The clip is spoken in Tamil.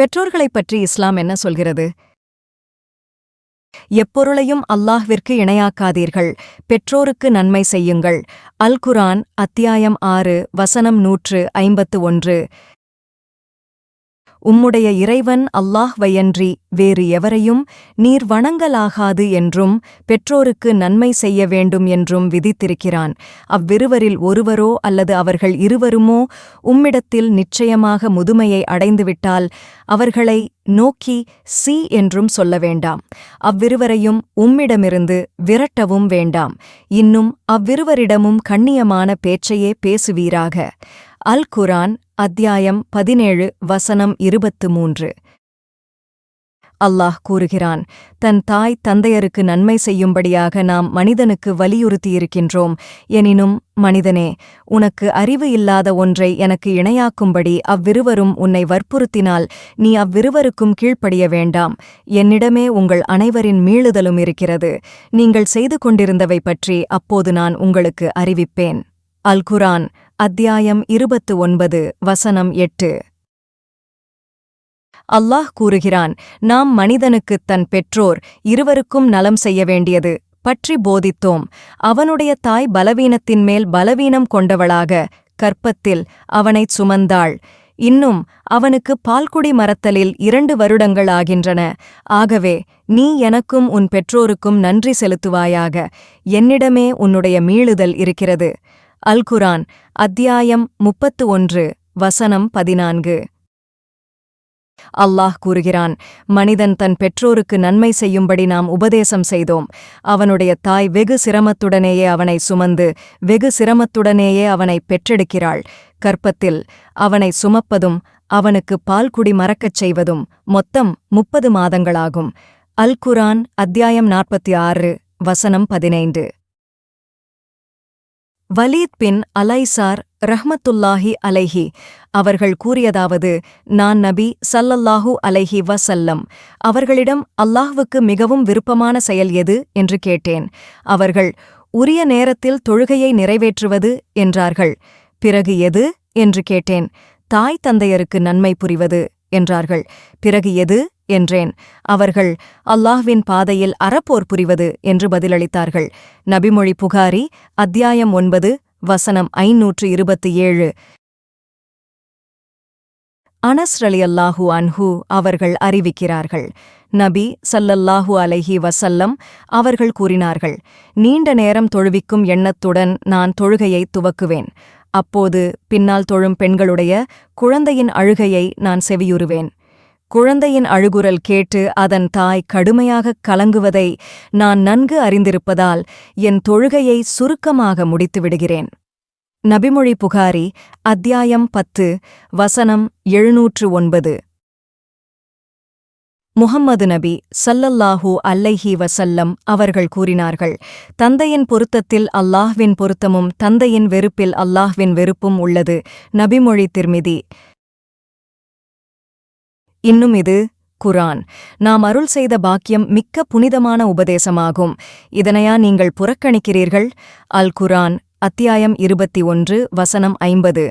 பெற்றோர்களைப் பற்றி இஸ்லாம் என்ன சொல்கிறது? எப்பொருளையும் அல்லாஹ்விற்கு இணையாக்காதீர்கள். பெற்றோருக்கு நன்மை செய்யுங்கள். அல் குரான் அத்தியாயம் ஆறு வசனம் நூற்று ஐம்பத்து ஒன்று. உம்முடைய இறைவன் அல்லாஹ்வையன்றி வேறு எவரையும் நீர் வணங்கலாகாது என்றும் பெற்றோருக்கு நன்மை செய்ய வேண்டும் என்றும் விதித்திருக்கிறான். அவ்விருவரில் ஒருவரோ அல்லது அவர்கள் இருவருமோ உம்மிடத்தில் நிச்சயமாக முதுமையை அடைந்துவிட்டால் அவர்களை நோக்கி சி என்றும் சொல்ல வேண்டாம். அவ்விருவரையும் உம்மிடமிருந்து விரட்டவும் வேண்டாம். இன்னும் அவ்விருவரிடமும் கண்ணியமான பேச்சையே பேசுவீராக. அல் குரான் அத்தியாயம் பதினேழு வசனம் இருபத்து மூன்று அல்லாஹ் கூறுகிறான் தன் தாய் தந்தையருக்கு நன்மை செய்யும்படியாக நாம் மனிதனுக்கு வலியுறுத்தியிருக்கின்றோம். எனினும் மனிதனே உனக்கு அறிவு இல்லாத ஒன்றை எனக்கு இணையாக்கும்படி அவ்விருவரும் உன்னை வற்புறுத்தினால் நீ அவ்விருவருக்கும் கீழ்ப்படிய வேண்டாம். என்னிடமே உங்கள் அனைவரின் மீளுதலும் இருக்கிறது. நீங்கள் செய்து கொண்டிருந்தவை பற்றி அப்போது நான் உங்களுக்கு அறிவிப்பேன். அல் குரான் அத்தியாயம் இருபத்து ஒன்பது வசனம் எட்டு. அல்லாஹ் கூறுகிறான் நாம் மனிதனுக்குத் தன் பெற்றோர் இருவருக்கும் நலம் செய்ய வேண்டியது பற்றி போதித்தோம். அவனுடைய தாய் பலவீனத்தின் மேல் பலவீனம் கொண்டவளாக கற்பத்தில் அவனைச் சுமந்தாள். இன்னும் அவனுக்கு பால்குடி மரத்தலில் இரண்டு வருடங்கள் ஆகின்றன. ஆகவே நீ எனக்கும் உன் பெற்றோருக்கும் நன்றி செலுத்துவாயாக. என்னிடமே உன்னுடைய மீளுதல் இருக்கிறது. அல்குரான் அத்தியாயம் முப்பத்து ஒன்று வசனம் பதினான்கு. அல்லாஹ் கூறுகிறான் மனிதன் தன் பெற்றோருக்கு நன்மை செய்யும்படி நாம் உபதேசம் செய்தோம். அவனுடைய தாய் வெகு சிரமத்துடனேயே அவனை சுமந்து வெகு சிரமத்துடனேயே அவனை பெற்றெடுக்கிறாள். கற்பத்தில் அவனை சுமப்பதும் அவனுக்கு பால்குடி மறக்கச் செய்வதும் மொத்தம் முப்பது மாதங்களாகும். அல் குரான் அத்தியாயம் நாற்பத்தி ஆறு வசனம் பதினைந்து. வலீத் பின் அலைசார் ரஹ்மத்துல்லாஹி அலைஹி அவர்கள் கூறியதாவது நான் நபி சல்லல்லாஹு அலைஹி வசல்லம் அவர்களிடம் அல்லாஹ்வுக்கு மிகவும் விருப்பமான செயல் எது? என்று கேட்டேன். அவர்கள் உரிய நேரத்தில் தொழுகையை நிறைவேற்றுவது என்றார்கள். பிறகு எது? என்று கேட்டேன். தாய் தந்தையருக்கு நன்மை புரிவது என்றார்கள். பிறகு எது? என்றேன். அவர்கள் அல்லாஹ்வின் பாதையில் அறப்போர் புரிவது என்று பதிலளித்தார்கள். நபிமொழி புகாரி அத்தியாயம் ஒன்பது வசனம் ஐநூற்று இருபத்தி ஏழு அனஸ் ரலியல்லாஹு அன்ஹு அவர்கள் அறிவிக்கிறார்கள். நபி சல்லல்லாஹு அலைஹி வசல்லம் அவர்கள் கூறினார்கள் நீண்ட நேரம் தொழுவிக்கும் எண்ணத்துடன் நான் தொழுகையை துவக்குவேன். அப்போது பின்னால் தொழும் பெண்களுடைய குழந்தையின் அழுகையை நான் செவியுறுவேன். குழந்தையின் அழுகுரல் கேட்டு அதன் தாய் கடுமையாகக் கலங்குவதை நான் நன்கு அறிந்திருப்பதால் என் தொழுகையை சுருக்கமாக முடித்து விடுகிறேன் நபிமொழி புகாரி அத்தியாயம் பத்து வசனம் எழுநூற்று ஒன்பது. முஹம்மது நபி சல்லல்லாஹூ அல்லைஹி வசல்லம் அவர்கள் கூறினார்கள் தந்தையின் பொருத்தத்தில் அல்லாஹ்வின் பொருத்தமும் தந்தையின் வெறுப்பில் அல்லாஹ்வின் வெறுப்பும் உள்ளது நபிமொழி திருமிதி. இன்னும் இது குரான். நாம் அருள் செய்த பாக்கியம் மிக்க புனிதமான உபதேசமாகும். இதனையா நீங்கள் புறக்கணிக்கிறீர்கள்? அல் குரான் அத்தியாயம் இருபத்தி ஒன்று வசனம் ஐம்பது.